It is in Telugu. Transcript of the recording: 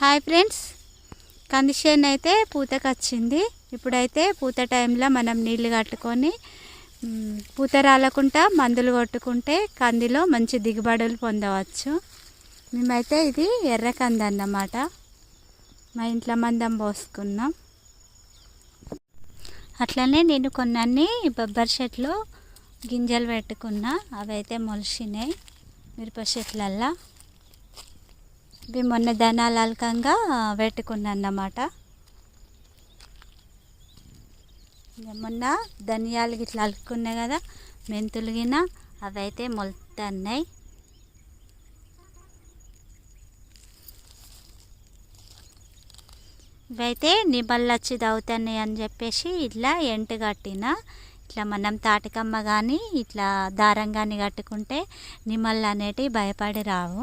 Hi friends. కందిచేను అయితే పూతకు వచ్చింది ఇప్పుడైతే పూత టైంలో మనం నీళ్ళు కట్టుకొని పూత రాలకుండా మందులు కొట్టుకుంటే కందిలో మంచి దిగుబడులు పొందవచ్చు. మేమైతే ఇది ఎర్ర కంది అన్నమాట. మా ఇంట్లో మందం పోసుకున్నాం. అట్లనే నేను కొన్నీ బొబ్బరి చెట్లు గింజలు పెట్టుకున్నా. అవైతే మొలిసినాయి మొలిచినాయి మిరప చెట్లల్లో. ఇవి మొన్న ధనాలు అల్కంగా పెట్టుకున్నా అన్నమాట ఇక మొన్న ధనియాలు గిట్లా అలుకున్నాయి కదా మెంతులు గిన అవి అయితే మొలుతున్నాయి. ఇవైతే నిబళ్ళు వచ్చి తవ్వుతున్నాయి అని చెప్పేసి ఇట్లా ఎంటు కట్టిన ఇట్లా మనం తాటికమ్మ కానీ ఇట్లా దారం కానీ కట్టుకుంటే నిమళ్ళు అనేటివి భయపడి రావు.